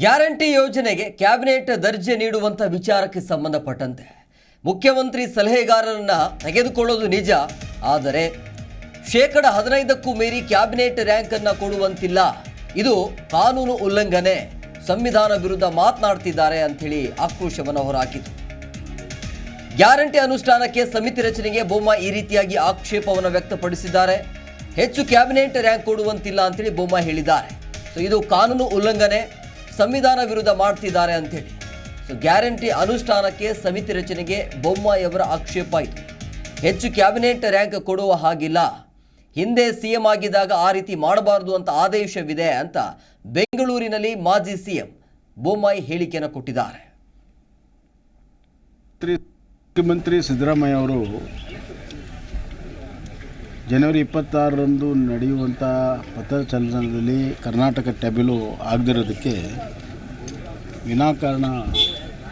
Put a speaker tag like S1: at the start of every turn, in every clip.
S1: Guarantee ಯೋಜನೆಗೆ cabinet ದರ್ಜೆ ನೀಡುವಂಥ ವಿಚಾರಕ್ಕೆ ಸಂಬಂಧಪಟ್ಟಂತೆ ಮುಖ್ಯಮಂತ್ರಿ ಸಲಹೆಗಾರರನ್ನ ತೆಗೆದುಕೊಳ್ಳೋದು ನಿಜ, ಆದರೆ ಶೇಕಡ ಹದಿನೈದಕ್ಕೂ ಮೀರಿ ಕ್ಯಾಬಿನೆಟ್ ರ್ಯಾಂಕ್ ಅನ್ನ ಕೊಡುವಂತಿಲ್ಲ. ಇದು ಕಾನೂನು ಉಲ್ಲಂಘನೆ, ಸಂವಿಧಾನ ವಿರುದ್ಧ ಮಾತನಾಡ್ತಿದ್ದಾರೆ ಅಂಥೇಳಿ ಆಕ್ರೋಶವನ್ನು ಹೊರಹಾಕಿತು ಗ್ಯಾರಂಟಿ ಅನುಷ್ಠಾನಕ್ಕೆ ಸಮಿತಿ ರಚನೆಗೆ ಬೊಮ್ಮ ಈ ರೀತಿಯಾಗಿ ಆಕ್ಷೇಪವನ್ನು ವ್ಯಕ್ತಪಡಿಸಿದ್ದಾರೆ. ಹೆಚ್ಚು ಕ್ಯಾಬಿನೆಟ್ ರ್ಯಾಂಕ್ ಕೊಡುವಂತಿಲ್ಲ ಅಂತೇಳಿ ಬೊಮ್ಮ ಹೇಳಿದ್ದಾರೆ. ಸೊ ಇದು ಕಾನೂನು ಉಲ್ಲಂಘನೆ ಸಂವಿಧಾನ ವಿರುದ್ಧ ಮಾಡ್ತಿದ್ದಾರೆ ಅಂತೇಳಿ ಸೊ ಗ್ಯಾರಂಟಿ ಅನುಷ್ಠಾನಕ್ಕೆ ಸಮಿತಿ ರಚನೆಗೆ ಬೊಮ್ಮಾಯಿಯವರ ಆಕ್ಷೇಪ ಆಯಿತು ಹೆಚ್ಚು ಕ್ಯಾಬಿನೆಟ್ ರ್ಯಾಂಕ್ ಕೊಡುವ ಹಾಗಿಲ್ಲ. ಹಿಂದೆ ಸಿಎಂ ಆಗಿದ್ದಾಗ ಆ ರೀತಿ ಮಾಡಬಾರದು ಅಂತ ಆದೇಶವಿದೆ ಅಂತ ಬೆಂಗಳೂರಿನಲ್ಲಿ ಮಾಜಿ ಸಿಎಂ ಬೊಮ್ಮಾಯಿ ಹೇಳಿಕೆಯನ್ನು ಕೊಟ್ಟಿದ್ದಾರೆ.
S2: ಮುಖ್ಯಮಂತ್ರಿ ಸಿದ್ದರಾಮಯ್ಯ ಅವರು ಜನವರಿ ಇಪ್ಪತ್ತಾರರಂದು ನಡೆಯುವಂಥ ಪಥಚಲನದಲ್ಲಿ ಕರ್ನಾಟಕ ಟೆಬಿಲು ಆಗದಿರೋದಕ್ಕೆ ವಿನಾಕಾರಣ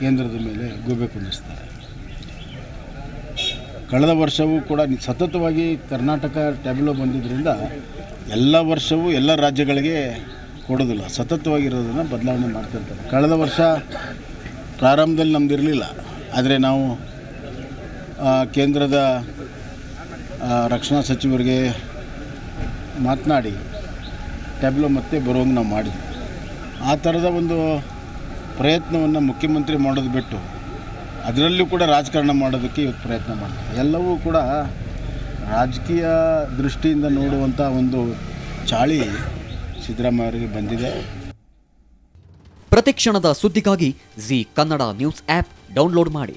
S2: ಕೇಂದ್ರದ ಮೇಲೆ ಗೂಬೆ ಕುಂದಿಸ್ತಾರೆ. ಕಳೆದ ವರ್ಷವೂ ಕೂಡ ಸತತವಾಗಿ ಕರ್ನಾಟಕ ಟೆಬಿಲು ಬಂದಿದ್ದರಿಂದ ಎಲ್ಲ ವರ್ಷವೂ ಎಲ್ಲ ರಾಜ್ಯಗಳಿಗೆ ಕೊಡೋದಿಲ್ಲ. ಸತತವಾಗಿರೋದನ್ನು ಬದಲಾವಣೆ ಮಾಡ್ತಿರ್ತಾರೆ. ಕಳೆದ ವರ್ಷ ಪ್ರಾರಂಭದಲ್ಲಿ ನಮ್ದು ಇರಲಿಲ್ಲ ಆದರೆ ನಾವು ಕೇಂದ್ರದ ರಕ್ಷಣಾ ಸಚಿವರಿಗೆ ಮಾತನಾಡಿ, ಟ್ಯಾಬ್ಲೋ ಮತ್ತೆ ಬರುವಂಗೆ ನಾವು ಮಾಡಿದ್ವಿ. ಆ ಥರದ ಒಂದು ಪ್ರಯತ್ನವನ್ನು ಮುಖ್ಯಮಂತ್ರಿ ಮಾಡೋದು ಬಿಟ್ಟು, ಅದರಲ್ಲೂ ಕೂಡ ರಾಜಕಾರಣ ಮಾಡೋದಕ್ಕೆ ಇವತ್ತು ಪ್ರಯತ್ನ ಮಾಡ್ತಾರೆ. ಎಲ್ಲವೂ ಕೂಡ ರಾಜಕೀಯ ದೃಷ್ಟಿಯಿಂದ ನೋಡುವಂಥ ಒಂದು ಚಾಳಿ ಸಿದ್ದರಾಮಯ್ಯ ಅವರಿಗೆ ಬಂದಿದೆ.
S3: ಪ್ರತಿಕ್ಷಣದ ಸುದ್ದಿಗಾಗಿ Zee Kannada news app download ಮಾಡಿ.